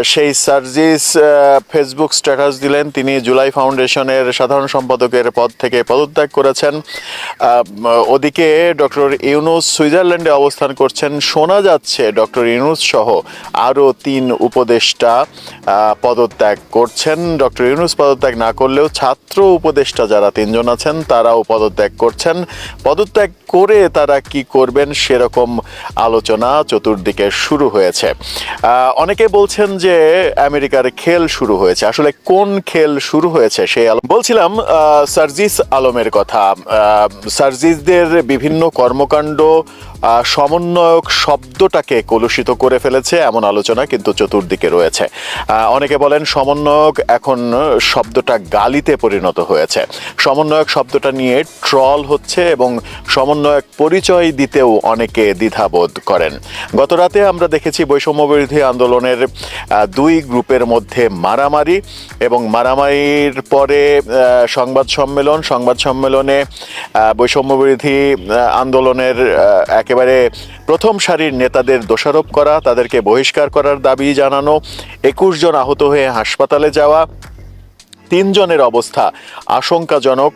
সেই Sarjis Facebook status দিলেন। তিনি জুলাই ফাউন্ডেশনের সাধারণ সম্পাদকের পদ থেকে পদত্যাগ করেছেন। ওদিকে ডক্টর ইউনুস সুইজারল্যান্ডে অবস্থান করছেন। শোনা যাচ্ছে ডক্টর ইউনুস সহ আরও তিন উপদেষ্টা পদত্যাগ করছেন। ডক্টর ইউনুস পদত্যাগ না করলেও ছাত্র উপদেষ্টা যারা তিনজন আছেন, তারাও পদত্যাগ করছেন। পদত্যাগ করে তারা কি করবেন সেরকম আলোচনা চতুর্দিকে শুরু হয়েছে। অনেকে বলছেন যে আমেরিকার খেল শুরু হয়েছে, আসলে কোন খেল শুরু হয়েছে সেই আলম বলছিলাম সার্জিস আলমের কথা। সার্জিসদের বিভিন্ন কর্মকাণ্ড সমন্বয়ক শব্দটাকে কলুষিত করে ফেলেছে এমন আলোচনা কিন্তু চতুর্দিকে রয়েছে। অনেকে বলেন সমন্বয়ক এখন শব্দটা গালিতে পরিণত হয়েছে। সমন্বয়ক শব্দটা নিয়ে ট্রল হচ্ছে এবং সমন্বয়ক পরিচয় দিতেও অনেকে দ্বিধাবোধ করেন। গত রাতে আমরা দেখেছি বৈষম্য বিরোধী আন্দোলনের দুই গ্রুপের মধ্যে মারামারি এবং মারামারির পরে সংবাদ সম্মেলন সংবাদ সম্মেলনে আহ, বৈষম্য বিরোধী আন্দোলনের আহ, একেবারে প্রথম সারির নেতাদের দোষারোপ করা, তাদেরকে বহিষ্কার করার দাবি জানানো, একুশ জন আহত হয়ে হাসপাতালে যাওয়া তিনজনের অবস্থা আশঙ্কাজনক।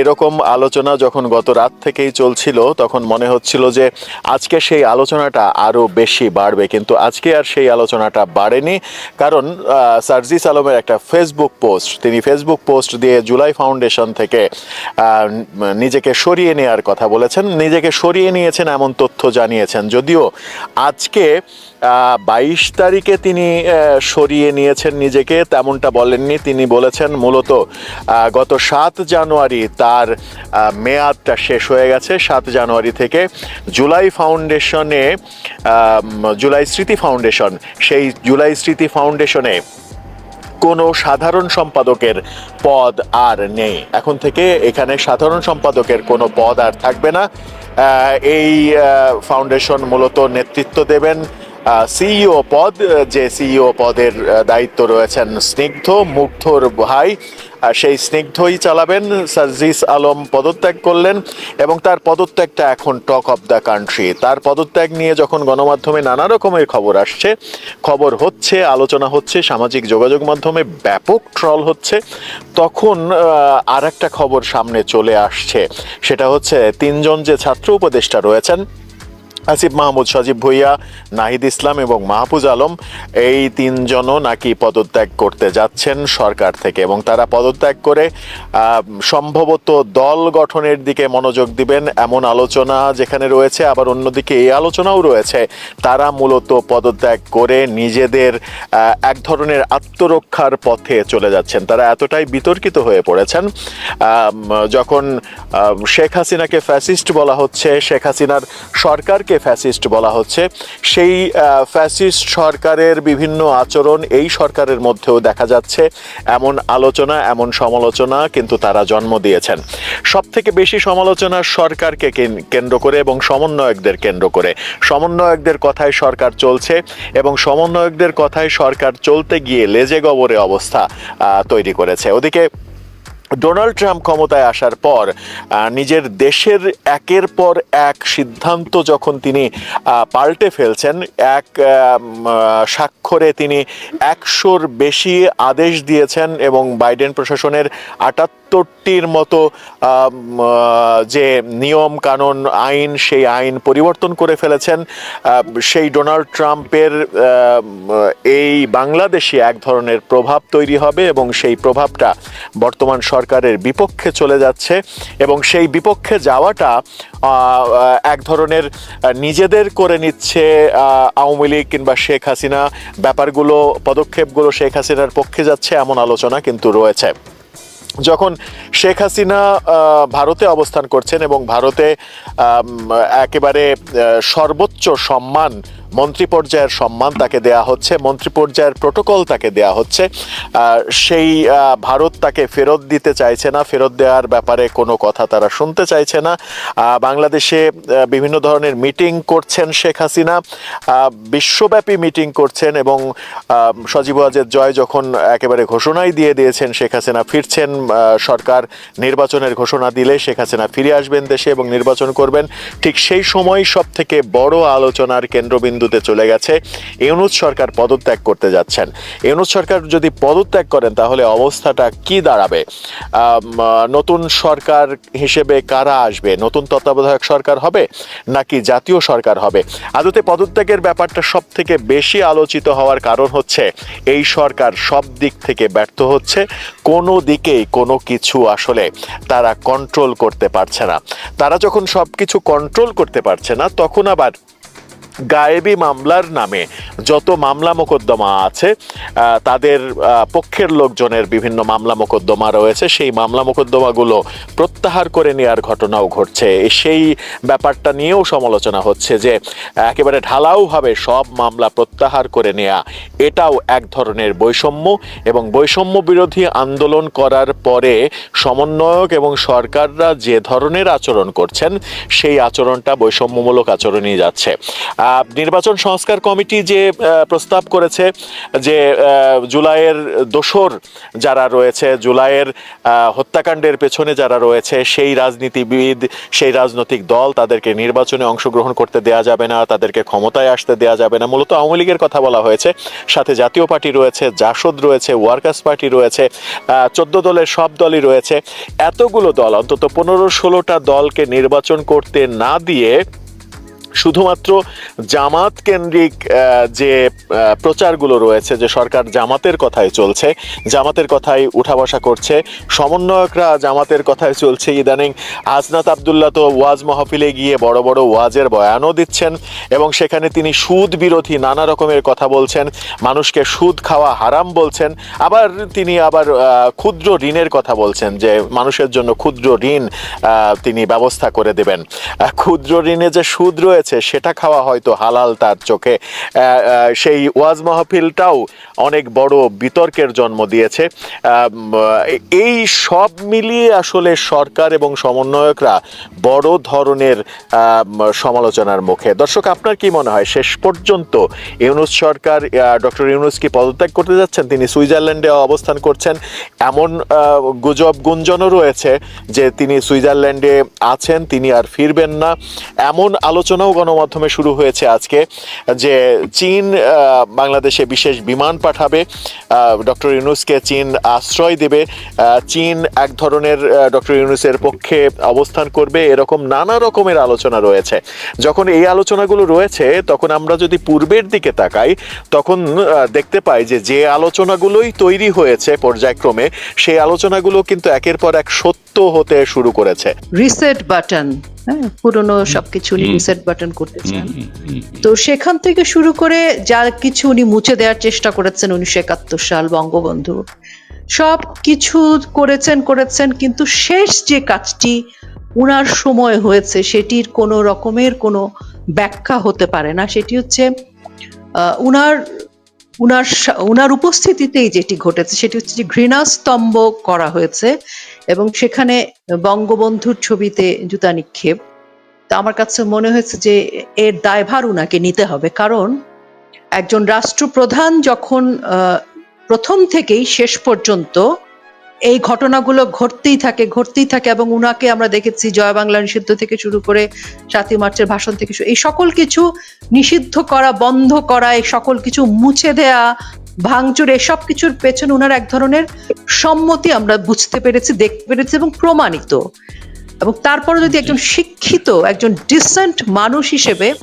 এরকম আলোচনা যখন গত রাত থেকেই চলছিল, তখন মনে হচ্ছিল যে আজকে সেই আলোচনাটা আরও বেশি বাড়বে। কিন্তু আজকে আর সেই আলোচনাটা বাড়েনি, কারণ সার্জিস আলমের একটা ফেসবুক পোস্ট। তিনি ফেসবুক পোস্ট দিয়ে জুলাই ফাউন্ডেশন থেকে নিজেকে সরিয়ে নেওয়ার কথা বলেছেন। নিজেকে সরিয়ে নিয়েছেন এমন তথ্য জানিয়েছেন। যদিও আজকে বাইশ তারিখে তিনি সরিয়ে নিয়েছেন নিজেকে, তেমনটা বলেননি। তিনি বলেছেন, মূলত গত সাত জানুয়ারি তার মেয়াদটা শেষ হয়ে গেছে। সাত জানুয়ারি থেকে জুলাই ফাউন্ডেশনে জুলাই স্মৃতি ফাউন্ডেশন, সেই জুলাই স্মৃতি ফাউন্ডেশনে কোনো সাধারণ সম্পাদকের পদ আর নেই। এখন থেকে এখানে সাধারণ সম্পাদকের কোনো পদ আর থাকবে না। এই ফাউন্ডেশন মূলত নেতৃত্ব দেবেন সিইও পদ যে সিইও পদের দায়িত্ব রয়েছেন স্নিগ্ধ, মুগ্ধর ভাই সেই স্নিগ্ধই চালাবেন সার্জিস আলম পদত্যাগ করলেন এবং তার পদত্যাগটা এখন টক অফ দ্য কান্ট্রি। তার পদত্যাগ নিয়ে যখন গণমাধ্যমে নানা রকমের খবর আসছে, খবর হচ্ছে, আলোচনা হচ্ছে, সামাজিক যোগাযোগ মাধ্যমে ব্যাপক ট্রল হচ্ছে, তখন আর একটা খবর সামনে চলে আসছে। সেটা হচ্ছে, তিনজন যে ছাত্র উপদেষ্টা রয়েছেন আসিফ মাহমুদ, সজীব ভুইয়া, নাহিদ ইসলাম এবং মাহফুজ আলম এই তিনজনও নাকি পদত্যাগ করতে যাচ্ছেন সরকার থেকে এবং তারা পদত্যাগ করে সম্ভবত দল গঠনের দিকে মনোযোগ দিবেন এমন আলোচনা যেখানে রয়েছে। আবার অন্যদিকে এই আলোচনাও রয়েছে, তারা মূলত পদত্যাগ করে নিজেদের এক ধরনের আত্মরক্ষার পথে চলে যাচ্ছেন। তারা এতটাই বিতর্কিত হয়ে পড়েছেন যখন শেখ হাসিনাকে ফ্যাসিস্ট বলা হচ্ছে, শেখ হাসিনার সরকারকে ফ্যাসিস্ট বলা হচ্ছে, সেই ফ্যাসিস্ট সরকারের বিভিন্ন আচরণ এই সরকারের মধ্যেও দেখা যাচ্ছে। এমন আলোচনা, এমন সমালোচনা কিন্তু তারা জন্ম দিয়েছেন। সব থেকে বেশি সমালোচনা সরকারকে কেন- কেন্দ্র করে এবং সমন্বয়কদের কেন্দ্র করে। সমন্বয়কদের কথায় সরকার চলছে এবং সমন্বয়কদের কথায় সরকার চলতে গিয়ে লেজে গবরে অবস্থা তৈরি করেছে। ওদিকে ডোনাল্ড ট্রাম্প ক্ষমতায় আসার পর নিজের দেশের একের পর এক সিদ্ধান্ত যখন তিনি পাল্টে ফেলছেন, এক স্বাক্ষরে তিনি একশোর বেশি আদেশ দিয়েছেন এবং বাইডেন প্রশাসনের আটাত্তরটির মতো যে নিয়ম কানুন, আইন, সেই আইন পরিবর্তন করে ফেলেছেন। সেই ডোনাল্ড ট্রাম্পের এই বাংলাদেশে এক ধরনের প্রভাব তৈরি হবে এবং সেই প্রভাবটা বর্তমান সরকারের বিপক্ষে চলে যাচ্ছে এবং সেই বিপক্ষে যাওয়াটা এক ধরনের নিজেদের করে নিচ্ছে আওয়ামী লীগ কিংবা শেখ হাসিনা। ব্যাপারগুলো, পদক্ষেপগুলো শেখ হাসিনার পক্ষে যাচ্ছে এমন আলোচনা কিন্তু রয়েছে। যখন শেখ হাসিনা ভারতে অবস্থান করছেন এবং ভারতে একেবারে সর্বোচ্চ সম্মান মন্ত্রী পর্যায়ের সম্মান তাকে দেয়া হচ্ছে মন্ত্রী পর্যায়ের প্রোটোকল তাকে দেয়া হচ্ছে। সেই ভারত তাকে ফেরত দিতে চাইছে না, ফেরত দেওয়ার ব্যাপারে কোনো কথা তারা শুনতে চাইছে না। বাংলাদেশে বিভিন্ন ধরনের মিটিং করছেন শেখ হাসিনা। বিশ্বব্যাপী মিটিং করছেন এবং সজীব ওয়াজেদ জয় যখন একেবারে ঘোষণাই দিয়ে দিয়েছেন শেখ হাসিনা ফিরছেন সরকার নির্বাচনের ঘোষণা দিলে শেখ হাসিনা ফিরে আসবেন দেশে এবং নির্বাচন করবেন, ঠিক সেই সময় সব থেকে বড় আলোচনার কেন্দ্রবিন্দু বিন্দুতে চলে গেছে। ইউনুস সরকার পদত্যাগ করতে যাচ্ছেন। ইউনুস সরকার যদি পদত্যাগ করেন, তাহলে অবস্থাটা কি দাঁড়াবে? নতুন সরকার হিসেবে কারা আসবে? নতুন তত্ত্বাবধায়ক সরকার হবে নাকি জাতীয় সরকার হবে? আদতে পদত্যাগের ব্যাপারটা সব থেকে বেশি আলোচিত হওয়ার কারণ হচ্ছে, এই সরকার সব দিক থেকে ব্যর্থ হচ্ছে। কোনো দিকেই কোনো কিছু আসলে তারা কন্ট্রোল করতে পারছে না। তারা যখন সব কিছু কন্ট্রোল করতে পারছে না, তখন আবার গায়েবী মামলার নামে। যত মামলা মোকদ্দমা আছে তাদের পক্ষের লোকজনের বিভিন্ন মামলা মোকদ্দমা রয়েছে। সেই মামলা মোকদ্দমাগুলো প্রত্যাহার করে নেওয়ার ঘটনাও ঘটছে। সেই ব্যাপারটা নিয়েও সমালোচনা হচ্ছে যে, একেবারে ঢালাওভাবে সব মামলা প্রত্যাহার করে নেওয়া এটাও এক ধরনের বৈষম্য এবং বৈষম্য বিরোধী আন্দোলন করার পরে সমন্বয়ক এবং সরকাররা যে ধরনের আচরণ করছেন, সেই আচরণটা বৈষম্যমূলক আচরণই যাচ্ছে। নির্বাচন সংস্কার কমিটি যে প্রস্তাব করেছে যে জুলাইয়ের দোসর যারা রয়েছে, জুলাইয়ের হত্যাকাণ্ডের পেছনে যারা রয়েছে, সেই রাজনীতিবিদ, সেই রাজনৈতিক দল তাদেরকে নির্বাচনে অংশগ্রহণ করতে দেয়া যাবে না, তাদেরকে ক্ষমতায় আসতে দেয়া যাবে না। মূলত আওয়ামী লীগের কথা বলা হয়েছে। সাথে জাতীয় পার্টি রয়েছে, জাসদ রয়েছে, ওয়ার্কার্স পার্টি রয়েছে চোদ্দ দলের সব দলই রয়েছে। এতগুলো দল, অন্তত পনেরো ষোলোটা দলকে নির্বাচন করতে না দিয়ে শুধুমাত্র জামাত কেন্দ্রিক যে প্রচারগুলো রয়েছে, যে সরকার জামাতের কথাই চলছে, জামাতের কথাই উঠা বসা করছে, সমন্বয়করা জামাতের কথাই চলছে। ইদানিং হাসনাত আবদুল্লাহ তো ওয়াজ মাহফিলে গিয়ে বড় বড় ওয়াজের বয়ানও দিচ্ছেন এবং সেখানে তিনি সুদ বিরোধী নানা রকমের কথা বলছেন, মানুষকে সুদ খাওয়া হারাম বলছেন, আবার তিনি আবার ক্ষুদ্র ঋণের কথা বলছেন, যে মানুষের জন্য ক্ষুদ্র ঋণ তিনি ব্যবস্থা করে দেবেন। ক্ষুদ্র ঋণে যে সুদ রয়েছে সেটা খাওয়া হয়তো হালাল তার চোখে। সেই ওয়াজ মাহফিলটাও অনেক বড় বিতর্কের জন্ম দিয়েছে। এই সব মিলিয়ে আসলে সরকার এবং সমন্বয়করা বড় ধরনের সমালোচনার মুখে। দর্শক, আপনার কি মনে হয়, শেষ পর্যন্ত ইউনুস সরকার ডক্টর ইউনুস কি পদত্যাগ করতে যাচ্ছেন? তিনি সুইজারল্যান্ডে অবস্থান করছেন। এমন গুজব গুঞ্জনও রয়েছে যে তিনি সুইজারল্যান্ডে আছেন, তিনি আর ফিরবেন না। এমন আলোচনাও গণমাধ্যমে শুরু হয়েছে আজকে, যে চীন বাংলাদেশে বিশেষ বিমান পাঠাবে। ডক্টর ইউনুসকে চীন আশ্রয় দেবে। চীন এক ধরনের ডক্টর ইউনুসের পক্ষে অবস্থান করবে। এরকম নানা রকমের আলোচনা রয়েছে। যখন এই আলোচনাগুলো রয়েছে, তখন আমরা যদি পূর্বের দিকে তাকাই, তখন দেখতে পাই যে যে আলোচনাগুলোই তৈরি হয়েছে পর্যায়ক্রমে, সেই আলোচনাগুলো কিন্তু একের পর এক সত্য হতে শুরু করেছে। রিসেট বাটন হ্যাঁ পুরনো সবকিছু উনি রিসেট বাটন করতে চান তো সেখান থেকে শুরু করে যা কিছু উনি মুছে দেওয়ার চেষ্টা করেছেন উনিশশো একাত্তর সাল বঙ্গবন্ধু সব কিছু করেছেন করেছেন কিন্তু শেষ যে কাজটি উনার সময় হয়েছে সেটির কোনো রকমের কোনো ব্যাখ্যা হতে পারে না। সেটি হচ্ছে আহ, উনার উনার উনার উপস্থিতিতেই যেটি ঘটেছে সেটি হচ্ছে যে ঘৃণাস্তম্ভ করা হয়েছে। এবং সেখানে বঙ্গবন্ধুর ছবিতে জুতা নিক্ষেপ। তো আমার কাছে মনে হয়েছে যে এর দায়ভার উনাকে নিতে হবে। কারণ একজন রাষ্ট্রপ্রধান যখন প্রথম থেকেই শেষ পর্যন্ত এই ঘটনাগুলো ঘটতেই থাকে ঘটতেই থাকে এবং উনাকে আমরা দেখেছি জয় বাংলা নিষিদ্ধ থেকে শুরু করে সাতই মার্চের ভাষণ থেকে শুরু এই সকল কিছু নিষিদ্ধ করা, বন্ধ করা, এই সকল কিছু মুছে দেয়া ভাঙচুর, এসব কিছুর পেছনে উনার এক ধরনের সম্মতি আমরা বুঝতে পেরেছি, দেখতে পেরেছি এবং প্রমাণিত। এবং তারপরে যদি একজন শিক্ষিত, একজন ডিসেন্ট মানুষ হিসেবে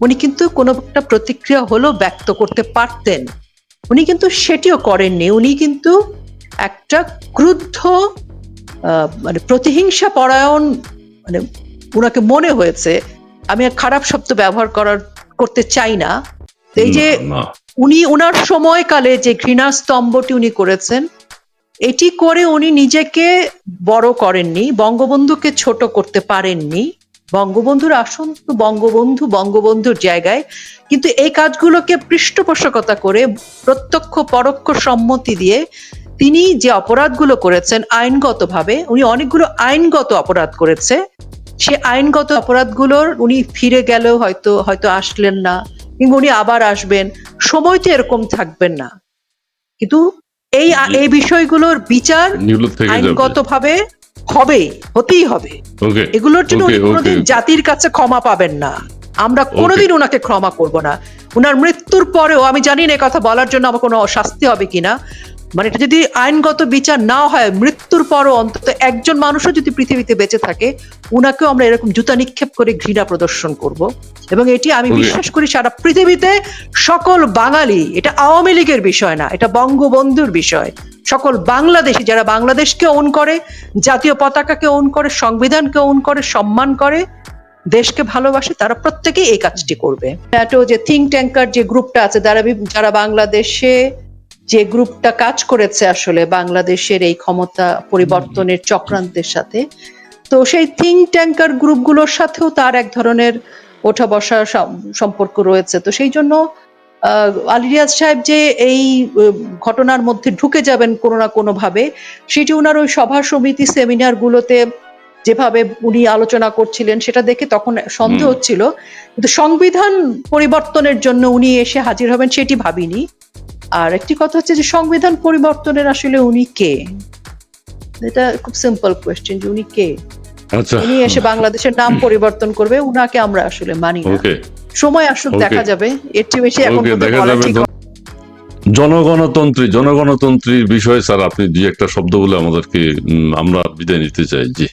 উনি কিন্তু কোনো একটা প্রতিক্রিয়া হলেও ব্যক্ত করতে পারতেন। উনি কিন্তু সেটিও করেননি। উনি কিন্তু একটা ক্রুদ্ধ মানে প্রতিহিংসা পরায়ণ মানে ওনাকে মনে হয়েছে, আমি খারাপ শব্দ ব্যবহার করার, করতে চাই না। এই যে উনি ওনার সময়কালে যে ঘৃণা স্তম্ভটি উনি করেছেন এটি করে উনি নিজেকে বড় করেননি বঙ্গবন্ধুকে ছোট করতে পারেননি। বঙ্গবন্ধুর আসন তো বঙ্গবন্ধু বঙ্গবন্ধুর জায়গায়। কিন্তু এই কাজগুলোকে পৃষ্ঠপোষকতা করে প্রত্যক্ষ পরোক্ষ সম্মতি দিয়ে তিনি যে অপরাধগুলো করেছেন আইনগতভাবে উনি অনেকগুলো আইনগত অপরাধ করেছে। সে আইনগত অপরাধগুলোর উনি ফিরে গেলেও হয়তো হয়তো আসলেন না। কিংবা উনি আবার আসবেন। সময় তো এরকম থাকবেন না। কিন্তু এই এই বিষয়গুলোর বিচার আইনগত ভাবে আইনগতভাবে হবে হতেই হবে। এগুলোর জন্য. কোনোদিন জাতির কাছে ক্ষমা পাবেন না। আমরা কোনোদিন ওনাকে ক্ষমা করব না। ওনার মৃত্যুর পরেও আমি জানি না কথা বলার জন্য আমার কোনো শাস্তি হবে কিনা মানে এটা যদি আইনগত বিচার না হয় মৃত্যুর পরও অন্তত একজন মানুষও যদি পৃথিবীতে বেঁচে থাকে উনাকেও আমরা এরকম জুতা নিক্ষেপ করে ঘৃণা প্রদর্শন করব। এবং এটি আমি বিশ্বাস করি সারা পৃথিবীতে সকল বাঙালি এটা আওয়ামী লীগের বিষয় না এটা বঙ্গবন্ধুর বিষয়। সকল বাংলাদেশি যারা বাংলাদেশকে ওন করে জাতীয় পতাকাকে ওন করে সংবিধানকে ওন করে সম্মান করে দেশকে ভালোবাসে তারা প্রত্যেকেই এই কাজটি করবে। ন্যাটো যে থিঙ্ক ট্যাঙ্কার যে গ্রুপটা আছে যারা যারা বাংলাদেশে যে গ্রুপটা কাজ করেছে আসলে বাংলাদেশের এই ক্ষমতা পরিবর্তনের চক্রান্তের সাথে তো সেই থিঙ্ক ট্যাঙ্কার গ্রুপগুলোর সাথেও তার এক ধরনের ওঠা বসা সম্পর্ক রয়েছে। তো সেই জন্য আহ, আলী রিয়াজ সাহেব যে এই ঘটনার মধ্যে ঢুকে যাবেন কোনো না কোনো ভাবে সেটি ওনার ওই সভা সমিতি সেমিনার গুলোতে যেভাবে উনি আলোচনা করছিলেন সেটা দেখে তখন সন্দেহ হচ্ছিল। কিন্তু সংবিধান পরিবর্তনের জন্য উনি এসে হাজির হবেন সেটি ভাবিনি। আর একটি কথা হচ্ছে যে সংবিধান পরিবর্তনের আসলে উনি কে? এটা খুব সিম্পল কোয়েশ্চেন যে উনি কে? আচ্ছা। উনি এসে বাংলাদেশের নাম পরিবর্তন করবে উনাকে আমরা আসলে মানি না। সময় আসুক দেখা যাবে। এর চেয়ে বেশি এখন দেখা যাবে। জনগণতন্ত্রী জনগণতন্ত্রীর বিষয়ে স্যার আপনি দুই একটা শব্দ বলে আমাদেরকে আমরা বিদায় নিতে চাই। জি।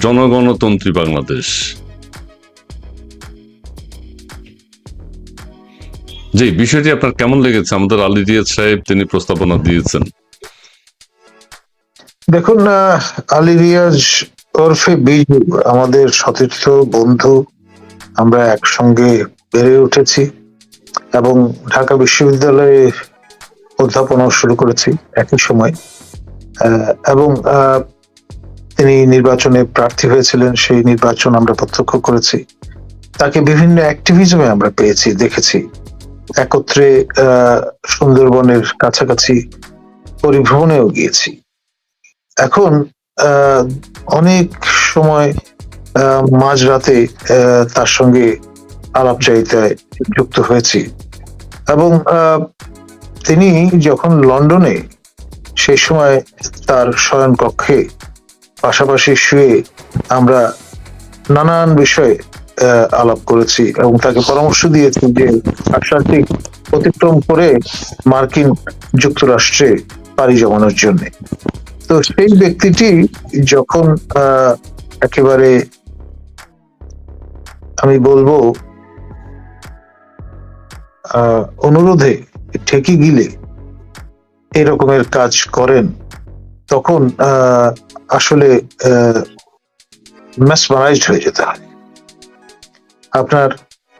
জনগণতন্ত্রী বাংলাদেশ। জি, বিষয়টি আপনার কেমন লেগেছে? আমাদের আলী রিয়াজ সাহেব তিনি প্রস্তাবনা দিয়েছেন। দেখুন আলী রিয়াজ ওরফে বিজু আমাদের সতীর্থ বন্ধু, আমরা একসঙ্গে বেড়ে উঠেছি এবং ঢাকা বিশ্ববিদ্যালয়ে অধ্যাপনাও শুরু করেছি একই সময়। এবং তিনি নির্বাচনে প্রার্থী হয়েছিলেন, সেই নির্বাচন আমরা প্রত্যক্ষ করেছি। তাকে বিভিন্ন অ্যাক্টিভিজমে আমরা পেয়েছি, দেখেছি। একত্রে সুন্দরবনের কাছাকাছি পরিভ্রমণেও গিয়েছি। এখন অনেক সময় মাঝরাতে তার সঙ্গে আলাপচারিতায় যুক্ত হয়েছি। এবং তিনি যখন লন্ডনে সেই সময় তার শয়ন কক্ষে পাশাপাশি শুয়ে আমরা নানান বিষয়ে আলাপ করেছি এবং তাকে পরামর্শ দিয়েছি যে আটলান্টিক অতিক্রম করে মার্কিন যুক্তরাষ্ট্রে পাড়ি জমানোর জন্য। তো সেই ব্যক্তিটি যখন একেবারে আমি বলব অনুরোধে ঠেকে গিলে এরকমের কাজ করেন, তখন আসলে ম্যাসমারাইজড হয়ে যেতে হয়। আপনার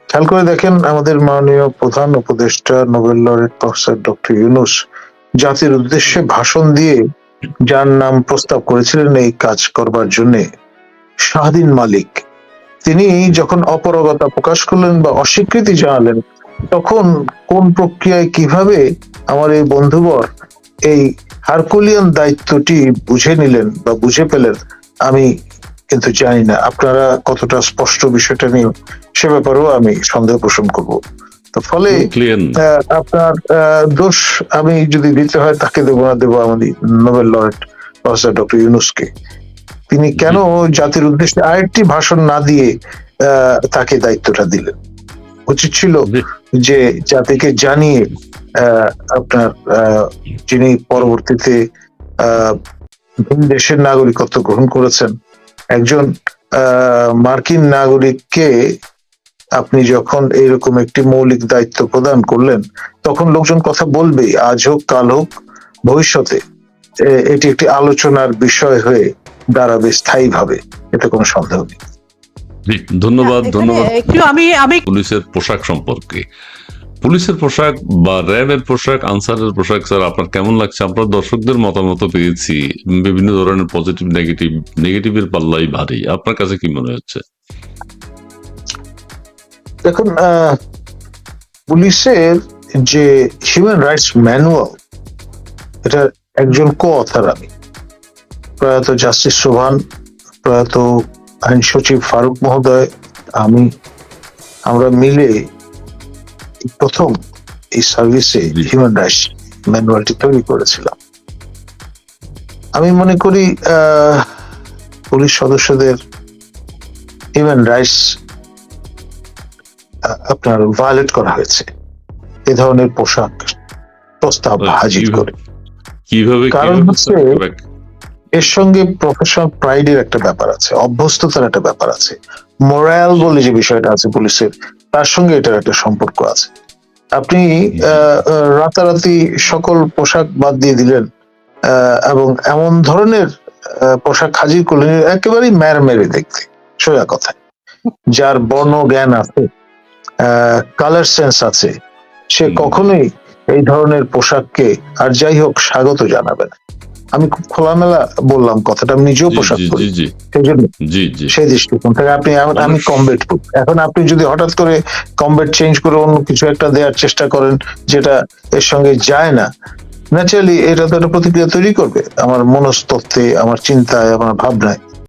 খেয়াল করে দেখেন আমাদের মাননীয় প্রধান উপদেষ্টা Nobel laureate professor doctor Yunus জাতির উদ্দেশ্যে ভাষণ দিয়ে যার নাম প্রস্তাব করেছিলেন এই কাজ করবার জন্য। শাহদিন মালিক, তিনি যখন অপরগতা প্রকাশ করলেন বা অস্বীকৃতি জানালেন, তখন কোন প্রক্রিয়ায় কীভাবে আমার এই বন্ধুবর এই হারকুলিয়ান দায়িত্বটি বুঝে নিলেন বা বুঝে পেলেন, আমি কিন্তু জানি না। আপনারা কতটা স্পষ্ট বিষয়টা নিয়ে সে ব্যাপারেও আমি সন্দেহ পোষণ করব। তো ফলে আপনার দোষ আমি যদি দিতে হয় তাকে দেবো না দেবো আমাদের নোবেল লরেট প্রফেসর ডক্টর ইউনুসকে। তিনি কেন জাতির উদ্দেশ্যে আরেকটি ভাষণ না দিয়ে আহ, তাকে দায়িত্বটা দিলেন? উচিত ছিল যে জাতিকে জানিয়ে আহ, আপনার আহ, যিনি পরবর্তীতে ভিন দেশের নাগরিকত্ব গ্রহণ করেছেন একজন আহ, মার্কিন নাগরিককে আপনি যখন এরকম একটি মৌলিক দায়িত্ব প্রদান করলেন তখন লোকজন কথা বলবেই আজ হোক কাল হোক ভবিষ্যতে। এটি একটি আলোচনার বিষয় হয়ে দাঁড়াবে স্থায়ীভাবে এতে কোনো সন্দেহ নেই। ধন্যবাদ ধন্যবাদ। একটু আমি আমি পুলিশের পোশাক সম্পর্কে। পুলিশের পোশাক বা র্যাবের পোশাক, আনসারের পোশাক স্যার, আপনার কেমন লাগছে? আমরা দর্শকদের মতামত পেয়েছি। বিভিন্ন ধরনের পজিটিভ নেগেটিভ নেগেটিভের পাল্লাই ভারী। আপনার কাছে কি মনে হচ্ছে? দেখুন পুলিশের যে হিউম্যান রাইটস ম্যানুয়াল এটা একজন কো অথার আমি। প্রয়াত জাস্টিস সোভান, প্রয়াত আইন সচিব ফারুক মহোদয়, আমি, আমরা মিলে প্রথম এই সার্ভিসে হিউম্যান রাইটস ম্যানুয়ালটি তৈরি করেছিলাম। আমি মনে করি পুলিশ সদস্যদের হিউম্যান রাইটস আপনার ভায়োলেট করা হয়েছে। এ ধরনের পোশাক প্রস্তাব হাজির করে। কীভাবে কারণ হচ্ছে- এর সঙ্গে প্রফেশনাল প্রাইডের একটা ব্যাপার আছে অভ্যস্ততার একটা ব্যাপার আছে। মোরাল বলে যে বিষয়টা আছে পুলিশের তার সঙ্গে এটার একটা সম্পর্ক আছে। আপনি রাতারাতি সকল পোশাক বাদ দিয়ে দিলেন আহ, এবং এমন ধরনের পোশাক হাজির করলেন একেবারেই ম্যার মেরে দেখতে। সোজা কথা। যার বর্ণ জ্ঞান আছে কালার সেন্স আছে সে কখনোই এই ধরনের পোশাককে আর যাই হোক স্বাগত জানাবে না। আমি খুব খোলামেলা বললাম কথাটা আমি নিজেও পোশাক করি সেই জন্য। সেই দৃষ্টিকোণ থেকে আপনি আমি- কমবেট করি এখন আপনি যদি হঠাৎ করে কমবেট চেঞ্জ করে অন্য কিছু একটা দেওয়ার চেষ্টা করেন যেটা এর সঙ্গে যায় না ন্যাচারালি এটা তো একটা প্রতিক্রিয়া তৈরি করবে। আমার মনস্তত্ত্বে আমার চিন্তায় আমার ভাবনায়।